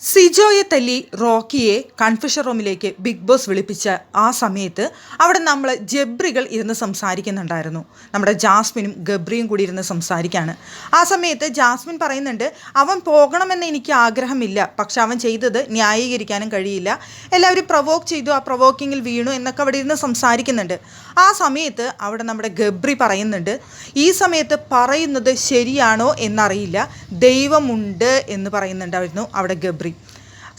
സിജോയെ തല്ലി റോക്കിയെ കൺഫ്യൂഷൻ റൂമിലേക്ക് ബിഗ് ബോസ് വിളിപ്പിച്ച ആ സമയത്ത് അവിടെ നമ്മൾ ജബ്രികൾ ഇരുന്ന് സംസാരിക്കുന്നുണ്ടായിരുന്നു. നമ്മുടെ ജാസ്മിനും ഗബ്രിയും കൂടി ഇരുന്ന് സംസാരിക്കുകയാണ് ആ സമയത്ത് ജാസ്മിൻ പറയുന്നുണ്ട് അവൻ പോകണമെന്ന് എനിക്ക് ആഗ്രഹമില്ല. പക്ഷെ അവൻ ചെയ്തത് ന്യായീകരിക്കാനും കഴിയില്ല. എല്ലാവരും പ്രൊവോക്ക് ചെയ്തു. ആ പ്രൊവോക്കിങ്ങിൽ വീണു എന്നൊക്കെ അവിടെ ഇരുന്ന് സംസാരിക്കുന്നുണ്ട്. ആ സമയത്ത് അവിടെ നമ്മുടെ ഗബ്രി പറയുന്നുണ്ട് ഈ സമയത്ത് പറയുന്നത് ശരിയാണോ എന്നറിയില്ല. ദൈവമുണ്ട് എന്ന് പറയുന്നുണ്ടായിരുന്നു അവിടെ ഗബ്രി.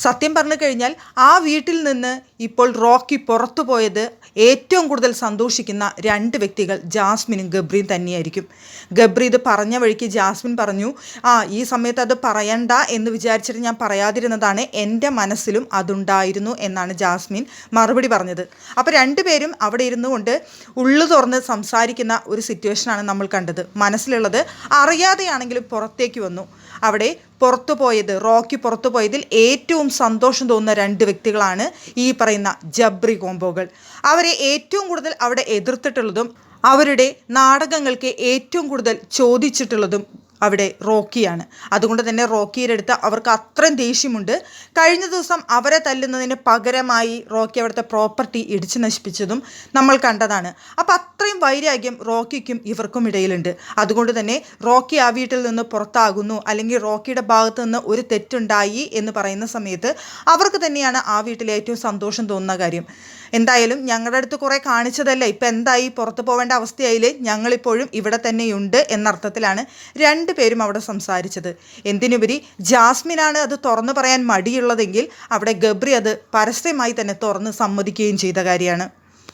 സത്യം പറഞ്ഞു കഴിഞ്ഞാൽ ആ വീട്ടിൽ നിന്ന് ഇപ്പോൾ റോക്കി പുറത്തു പോയത് ഏറ്റവും കൂടുതൽ സന്തോഷിക്കുന്ന രണ്ട് വ്യക്തികൾ ജാസ്മിനും ഗബ്രിയും തന്നെയായിരിക്കും. ഗബ്രി ഇത് പറഞ്ഞ വഴിക്ക് ജാസ്മിൻ പറഞ്ഞു ആ ഈ സമയത്ത് അത് പറയണ്ട എന്ന് വിചാരിച്ചിട്ട് ഞാൻ പറയാതിരുന്നതാണ് എന്റെ മനസ്സിലും അതുണ്ടായിരുന്നു എന്നാണ് ജാസ്മിൻ മറുപടി പറഞ്ഞത്. അപ്പോൾ രണ്ടുപേരും അവിടെ ഇരുന്നു കൊണ്ട് ഉള്ളു തുറന്ന് സംസാരിക്കുന്ന ഒരു സിറ്റുവേഷനാണ് നമ്മൾ കണ്ടത്. മനസ്സിലുള്ളത് അറിയാതെയാണെങ്കിലും പുറത്തേക്ക് വന്നു. അവിടെ പുറത്തു പോയത് റോക്കി പുറത്തു പോയതിൽ ഏറ്റവും സന്തോഷം തോന്നുന്ന രണ്ട് വ്യക്തികളാണ് ഈ പറയുന്ന ജബ്രി കോംബോകൾ. അവരെ ഏറ്റവും കൂടുതൽ അവിടെ എതിർത്തിട്ടുള്ളതും അവരുടെ നാടകങ്ങൾക്ക് ഏറ്റവും കൂടുതൽ ചോദിച്ചിട്ടുള്ളതും അവിടെ റോക്കിയാണ്. അതുകൊണ്ട് തന്നെ റോക്കിയുടെ അടുത്ത് അവർക്ക് അത്രയും ദേഷ്യമുണ്ട്. കഴിഞ്ഞ ദിവസം അവരെ തല്ലുന്നതിന് പകരമായി റോക്കി അവിടുത്തെ പ്രോപ്പർട്ടി ഇടിച്ചു നശിപ്പിച്ചതും നമ്മൾ കണ്ടതാണ്. അപ്പോൾ അത്രയും വൈരാഗ്യം റോക്കിക്കും ഇവർക്കും ഇടയിലുണ്ട്. അതുകൊണ്ട് തന്നെ റോക്കി ആ വീട്ടിൽ നിന്ന് പുറത്താകുന്നു. അല്ലെങ്കിൽ റോക്കിയുടെ ഭാഗത്ത് നിന്ന് ഒരു തെറ്റുണ്ടായി എന്ന് പറയുന്ന സമയത്ത് അവർക്ക് തന്നെയാണ് ആ വീട്ടിലെ ഏറ്റവും സന്തോഷം തോന്നുന്ന കാര്യം. എന്തായാലും ഞങ്ങളുടെ അടുത്ത് കുറേ കാണിച്ചതല്ല? ഇപ്പം എന്തായി? പുറത്തു പോവേണ്ട അവസ്ഥയായില്ലേ? ഞങ്ങളിപ്പോഴും ഇവിടെ തന്നെയുണ്ട് എന്നർത്ഥത്തിലാണ് രണ്ട് പേരും അവിടെ സംസാരിച്ചത്. എന്തിനുപരി ജാസ്മിനാണ് അത് തുറന്നു പറയാൻ മടിയുള്ളതെങ്കിൽ അവിടെ ഗബ്രി അത് പരസ്യമായി തന്നെ തുറന്ന് സമ്മതിക്കുകയും ചെയ്ത കാര്യമാണ്.